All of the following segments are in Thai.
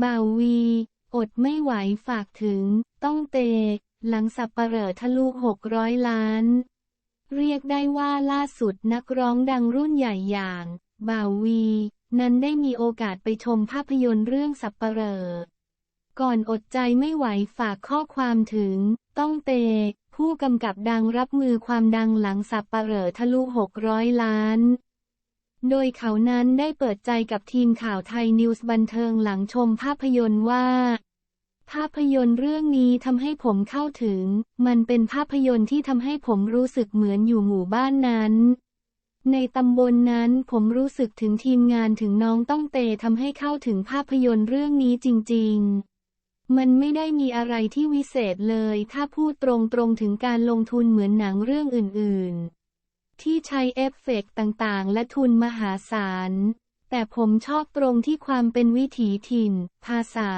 บาวี อดไม่ไหวฝากถึง ต้องเต หลังสับปะเหร่อทะลุหกร้อยล้าน เรียกได้ว่าล่าสุดนักร้องดังรุ่นใหญ่อย่าง บาววี นั้นได้มีโอกาสไปชมภาพยนตร์เรื่องสับปะเหร่อก่อนอดใจไม่ไหวฝากข้อความถึง ต้องเต ผู้กำกับดังรับมือความดังหลังสับปะเหร่อทะลุหกร้อยล้าน โดยเขานั้นได้เปิดใจกับทีมข่าวไทยนิวส์บันเทิงหลังชมภาพยนตร์ว่า ภาพยนตร์เรื่องนี้ทำให้ผมเข้าถึง มันเป็นภาพยนตร์ที่ทำให้ผมรู้สึกเหมือนอยู่หมู่บ้านนั้นในตำบลนนั้นผมรู้สึกถึงทีมงานถึงน้องต้องเตทำให้เข้าถึงภาพยนตร์เรื่องนี้จริง ๆ มันไม่ได้มีอะไรที่วิเศษเลย ถ้าพูดตรงๆถึงการลงทุนเหมือนหนังเรื่องอื่น ๆ ที่ใช้เอฟเฟกต์ต่างๆ และทุนมหาศาล แต่ผมชอบตรงที่ความเป็นวิถีถิ่น ภาษา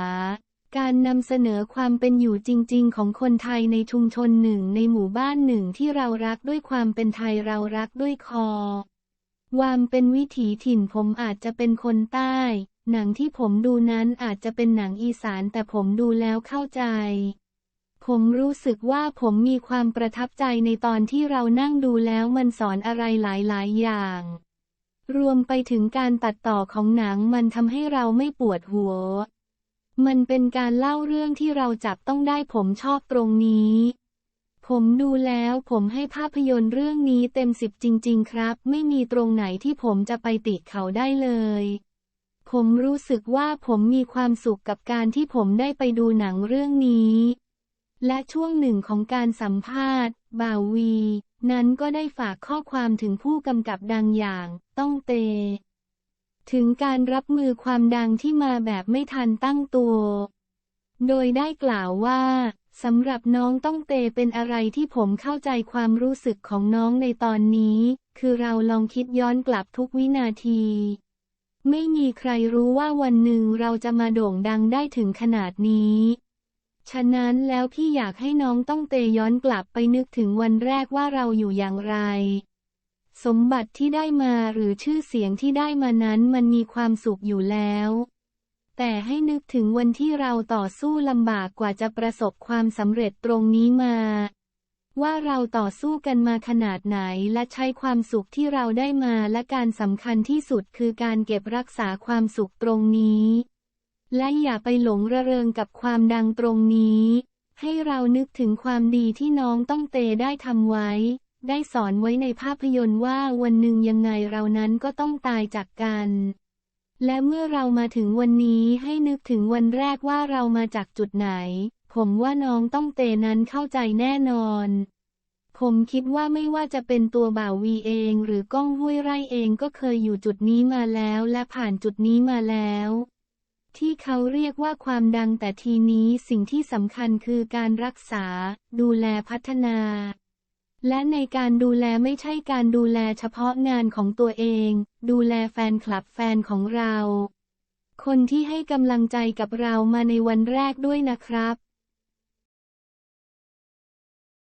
การนำเสนอความเป็นอยู่จริง ๆ ของคนไทยในชุมชนหนึ่งในหมู่บ้านหนึ่งที่เรารักด้วยความเป็นไทยเรารักด้วยคอความเป็นวิถีถิ่นผมอาจจะเป็นคนใต้ หนังที่ผมดูนั้นอาจจะเป็นหนังอีสานแต่ผมดูแล้วเข้าใจ ผมรู้สึกว่าผมมีความประทับใจในตอนที่เรานั่งดูแล้วมันสอนอะไรหลายๆ อย่าง รวมไปถึงการตัดต่อของหนังมันทำให้เราไม่ปวดหัว มันเป็นการเล่าเรื่องที่เราจับต้องได้ผมชอบตรงนี้ ผมดูแล้วผมให้ภาพยนตร์เรื่องนี้เต็มสิบจริง ๆ ครับ ไม่มีตรงไหนที่ผมจะไปติเขาได้เลยผมรู้สึกว่าผมมีความสุขกับการที่ผมได้ไปดูหนังเรื่องนี้ และช่วงหนึ่งของการสัมภาษณ์ บ่าววี นั้นก็ได้ฝากข้อความถึงผู้กำกับดังอย่าง ต้องเต ถึงการรับมือความดังที่มาแบบไม่ทันตั้งตัว โดยได้กล่าวว่าสำหรับน้องต้องเตเป็นอะไรที่ผมเข้าใจความรู้สึกของน้องในตอนนี้ คือเราลองคิดย้อนกลับทุกวินาที ไม่มีใครรู้ว่าวันหนึ่งเราจะมาโด่งดังได้ถึงขนาดนี้ ฉะนั้นแล้วพี่อยากให้น้องต้องเตย้อนกลับไปนึกถึงวันแรกว่าเราอยู่อย่างไร สมบัติที่ได้มาหรือชื่อเสียงที่ได้มานั้นมันมีความสุขอยู่แล้ว แต่ให้นึกถึงวันที่เราต่อสู้ลำบากกว่าจะประสบความสำเร็จตรงนี้มา ว่าเราต่อสู้กันมาขนาดไหนและใช้ความสุขที่เราได้มาและการสำคัญที่สุดคือการเก็บรักษาความสุขตรงนี้ และอย่าไปหลงระเริงกับความดังตรงนี้ ให้เรานึกถึงความดีที่น้องต้องเตได้ทำไว้ ได้สอนไว้ในภาพยนตร์ว่าวันหนึ่งยังไงเรานั้นก็ต้องตายจากกัน และเมื่อเรามาถึงวันนี้ให้นึกถึงวันแรกว่าเรามาจากจุดไหน ผมว่าน้องต้องเตนั้นเข้าใจแน่นอนผมคิดว่าไม่ว่าจะเป็นตัวบ่าววีเองหรือก้องห้วยไร่เองก็เคยอยู่จุดนี้มาแล้วและผ่านจุดนี้มาแล้ว ที่เขาเรียกว่าความดังแต่ทีนี้สิ่งที่สำคัญคือการรักษา ดูแลพัฒนา และในการดูแลไม่ใช่การดูแลเฉพาะงานของตัวเอง ดูแลแฟนคลับแฟนของเรา คนที่ให้กำลังใจกับเรามาในวันแรกด้วยนะครับ